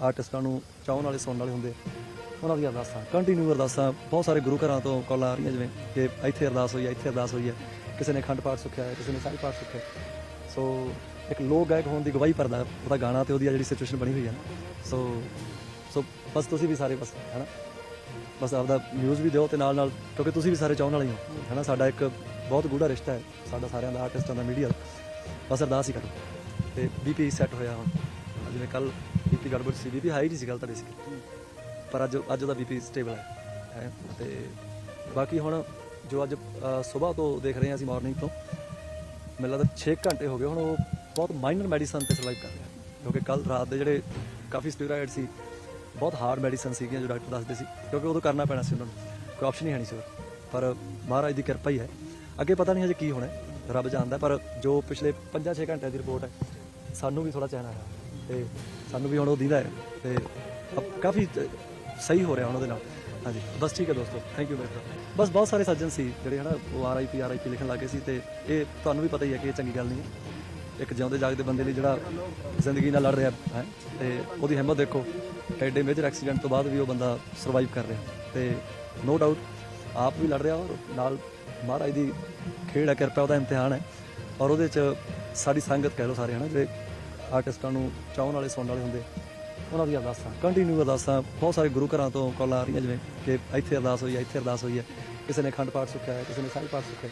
ਆਰਟਿਸਟਾਂ ਨੂੰ ਚਾਹਣ ਵਾਲੇ, ਸੁਣਨ ਵਾਲੇ ਹੁੰਦੇ। ਉਹਨਾਂ ਦੀਆਂ ਅਰਦਾਸਾਂ। ਕੰਟੀਨਿਊ ਅਰਦਾਸਾਂ। ਬਹੁਤ ਸਾਰੇ ਗੁਰੂ ਘਰਾਂ ਤੋਂ ਕਾਲਾਂ ਆ ਰਹੀਆਂ, ਜਿਵੇਂ ਕਿ ਇੱਥੇ ਅਰਦਾਸ ਹੋਈ ਹੈ, ਇੱਥੇ ਅਰਦਾਸ ਹੋਈ ਹੈ। ਕਿਸੇ ਨੇ ਅਖੰਡ ਪਾਠ ਸੁਖਿਆ ਹੈ, ਕਿਸੇ ਨੇ ਸਾਰੀ ਪਾਠ ਸੁਖਿਆ ਸੋ ਇੱਕ ਲੋਕ ਗਾਇਕ ਹੋਣ ਦੀ ਗਵਾਹੀ ਭਰਦਾ ਉਹਦਾ ਗਾਣਾ ਤੇ ਉਹਦੀ ਆ ਜਿਹੜੀ ਸਿਚੁਏਸ਼ਨ ਬਣੀ ਹੋਈ ਹੈ ਨਾ। ਸੋ ਸੋ ਬਸ ਤੁਸੀਂ ਵੀ ਸਾਰੇ ਬਸ ਹੈਨਾ ਬਸ ਆਪਦਾ ਨਿਊਜ਼ ਵੀ ਦਿਓ ਤੇ ਨਾਲ ਨਾਲ, ਕਿਉਂਕਿ ਤੁਸੀਂ ਵੀ ਸਾਰੇ ਚਾਹਣ ਵਾਲੇ ਹੀ ਹੋ ਹੈਨਾ ਸਾਡਾ ਇੱਕ ਬਹੁਤ ਗੂੜਾ ਰਿਸ਼ਤਾ ਹੈ, ਸਾਡਾ ਸਾਰਿਆਂ ਦਾ, ਆਰਟਿਸਟਾਂ ਦਾ ਮੀਡੀਆ ਬਸ ਅਰਦਾਸ ਹੀ ਕਰੋ। ਤੇ ਬੀਪੀ ਸੈੱਟ ਹੋਇਆ ਹੁਣ। ਜਿਵੇਂ ਕੱਲ ਬੀਪੀ ਗੜਬੜ ਸੀ ਬੀਪੀ ਹਾਈ ਨਹੀਂ ਸੀ ਗੱਲ ਤੁਹਾਡੀ ਸੀ ਪਰ ਅੱਜ ਅੱਜ ਉਹਦਾ ਬੀਪੀ ਸਟੇਬਲ ਹੈ ਹੈ ਤੇ ਬਾਕੀ ਹੁਣ ਜੋ ਅੱਜ ਸਵੇਰ ਤੋਂ ਦੇਖ ਰਹੇ ਹਾਂ ਅਸੀਂ ਮਾਰਨਿੰਗ ਤੋਂ ਮੈਨੂੰ ਲੱਗਦਾ 6 ਘੰਟੇ ਹੋ ਗਏ ਹੁਣ ਉਹ ਬਹੁਤ ਮਾਈਨਰ ਮੈਡੀਸਨ ਤੇ ਸਰਵਾਈਵ ਕਰ ਰਿਹਾ। ਕਿਉਂਕਿ ਕੱਲ ਰਾਤ ਦੇ ਜਿਹੜੇ ਕਾਫੀ ਸਟੀਰੋਇਡ ਸੀ ਬਹੁਤ ਹਾਰਡ ਮੈਡੀਸਨ ਸੀਗੀਆਂ ਜੋ ਡਾਕਟਰ ਦੱਸਦੇ ਸੀ ਕਿਉਂਕਿ ਉਦੋਂ ਕਰਨਾ ਪੈਣਾ ਸੀ ਉਹਨਾਂ ਨੂੰ ਕੋਈ ਆਪਸ਼ਨ ਹੀ ਹੈ ਨਹੀਂ ਸੀ ਹੋਰ। ਪਰ ਮਹਾਰਾਜ ਦੀ ਕਿਰਪਾ ਹੀ ਹੈ। ਅੱਗੇ ਪਤਾ ਨਹੀਂ ਹਜੇ ਕੀ ਹੋਣਾ ਹੈ, ਰੱਬ ਜਾਣਦਾ ਪਰ ਜੋ ਪਿਛਲੇ 5-6 ਘੰਟਿਆਂ ਦੀ ਰਿਪੋਰਟ ਹੈ ਸਾਨੂੰ ਵੀ ਥੋੜਾ ਚੈਨ ਆਇਆ। ਤੇ ਸਾਨੂੰ ਵੀ ਹੁਣ ਉਹ ਦਿੰਦਾ ਹੈ ਤੇ ਅਬ ਕਾਫੀ ਸਹੀ ਹੋ ਰਿਹਾ ਉਹਨਾਂ ਦੇ ਨਾਲ। ਹਾਂਜੀ, ਬਸ ਠੀਕ ਹੈ ਦੋਸਤੋ ਥੈਂਕ ਯੂ ਮੇਰੇ ਭਰਾ ਬਸ ਬਹੁਤ ਸਾਰੇ ਸੱਜਣ ਸੀ ਜਿਹੜੇ ਹਨਾ, ਉਹ R I P R I ਪੀ ਲਿਖਣ ਲੱਗੇ ਸੀ ਤੇ ਇਹ ਤੁਹਾਨੂੰ ਵੀ ਪਤਾ ਹੀ ਹੈ ਕਿ ਇਹ ਚੰਗੀ ਗੱਲ ਨਹੀਂ ਹੈ। ਇੱਕ ਜਿਉਂਦੇ ਜਾਗਦੇ ਬੰਦੇ ਲਈ ਜਿਹੜਾ ਜ਼ਿੰਦਗੀ ਨਾਲ ਲੜ ਰਿਹਾ ਹੈ, ਤੇ ਉਹਦੀ ਹਿੰਮਤ ਦੇਖੋ ਐਡੇ ਮੇਜਰ ਐਕਸੀਡੈਂਟ ਤੋਂ ਬਾਅਦ ਵੀ ਉਹ ਬੰਦਾ ਸਰਵਾਈਵ ਕਰ ਰਿਹਾ। ਤੇ ਨੋ ਡਾਊਟ ਆਪ ਵੀ ਲੜ ਰਿਹਾ ਔਰ ਨਾਲ ਮਹਾਰਾਜ ਦੀ ਖੇਡ ਹੈ, ਕਿਰਪਾ, ਉਹਦਾ ਇਮਤਿਹਾਨ ਹੈ। ਔਰ ਉਹਦੇ ਚ ਸਾਡੀ ਸੰਗਤ ਕਹਿ ਲਓ ਸਾਰੇ ਹਨਾ, ਜਿਹੜੇ ਆਰਟਿਸਟਾਂ ਨੂੰ ਚਾਹਣ ਵਾਲੇ, ਸੁਣਨ ਵਾਲੇ ਹੁੰਦੇ। ਉਹਨਾਂ ਦੀਆਂ ਅਰਦਾਸਾਂ। ਕੰਟੀਨਿਊ ਅਰਦਾਸਾਂ। ਬਹੁਤ ਸਾਰੇ ਗੁਰੂ ਘਰਾਂ ਤੋਂ ਕਾਲਾਂ ਆ ਰਹੀਆਂ, ਜਿਵੇਂ ਕਿ ਇੱਥੇ ਅਰਦਾਸ ਹੋਈ ਹੈ, ਇੱਥੇ ਅਰਦਾਸ ਹੋਈ ਹੈ। ਕਿਸੇ ਨੇ ਅਖੰਡ ਪਾਠ ਸੁਖਿਆ ਹੈ, ਕਿਸੇ ਨੇ ਸਾਈ ਪਾਠ ਸੁਖਿਆ